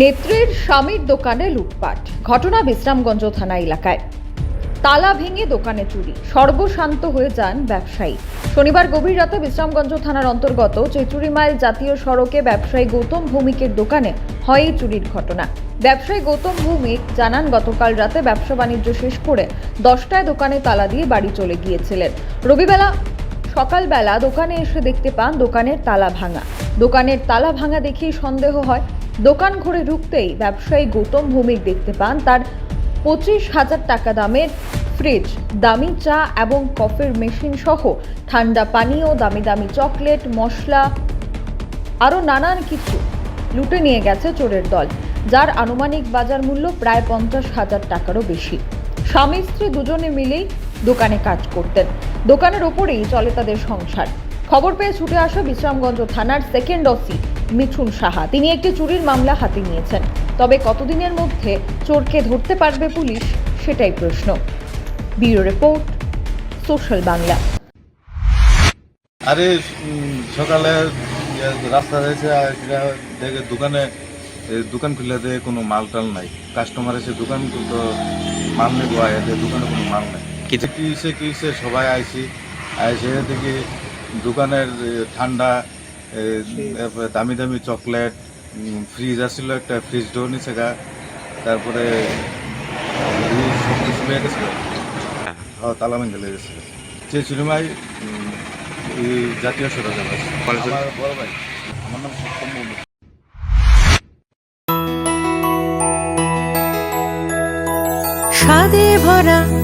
নেত্রের স্বামীর দোকানে লুটপাট। ঘটনা বিশ্রামগঞ্জ থানা এলাকায়। তালা ভেঙে দোকানে চুরি। সর্বশান্ত হয়ে যান ব্যবসায়ী। শনিবার গভীর রাতে বিশ্রামগঞ্জ থানার অন্তর্গত চেচুরি মাইল জাতীয় সড়কে ব্যবসায়ী গৌতম ভৌমিকের দোকানে হয় চুরির ঘটনা। ব্যবসায়ী গৌতম ভৌমিক জানান, গতকাল রাতে ব্যবসা বাণিজ্য শেষ করে দশটায় দোকানে তালা দিয়ে বাড়ি চলে গিয়েছিলেন। রবিবেলা সকালবেলা দোকানে এসে দেখতে পান দোকানের তালা ভাঙা। দোকানের তালা ভাঙা দেখেই সন্দেহ হয়। দোকান ঘরে ঢুকতেই ব্যবসায়ী গৌতম ভৌমিক দেখতে পান তার পঁচিশ হাজার টাকা দামের ফ্রিজ, দামি চা এবং কফির মেশিন সহ ঠান্ডা পানীয়, দামি দামি চকলেট, মশলা আরও নানান কিছু লুটে নিয়ে গেছে চোরের দল, যার আনুমানিক বাজার মূল্য প্রায় পঞ্চাশ হাজার টাকারও বেশি। স্বামী স্ত্রী দুজনে মিলেই দোকানে কাজ করতেন। দোকানের ওপরেই চলে তাদের সংসার। খবর পেয়ে ছুটে আসা বিশ্রামগঞ্জ থানার সেকেন্ড ওসি মিঠুন সাহা। তিনি একটি চুরির মামলা হাতে নিয়েছেন। তবে কতদিনের মধ্যে চোরকে ধরতে পারবে পুলিশ, সেটাই প্রশ্ন। Bureau report, social Bangla. আরে সকালে রাস্তা হয়েছে দেখে দোকানে দোকান খুলে দিয়ে কোনো মাল টাল নাই। কাস্টমার এসে দোকান তো মাল নেব আয়াতে দোকানে কোনো মাল নাই। কিছু- কি সে কি সবাই আইসি। আইসে দেখি দোকানের ঠান্ডা তারপরে দামি দামি চকলেট ফ্রিজ আসছিল একটা ফ্রিজ ডোর নিচে গা। তারপরে সব কিছু পেয়ে গেছিল। হ্যাঁ। তালা ভেঙে লেগে গেছিল। যে এই জাতীয় সড়কে আমার বড় ভাই আমার নাম মল্লিক স্বাদে ভরা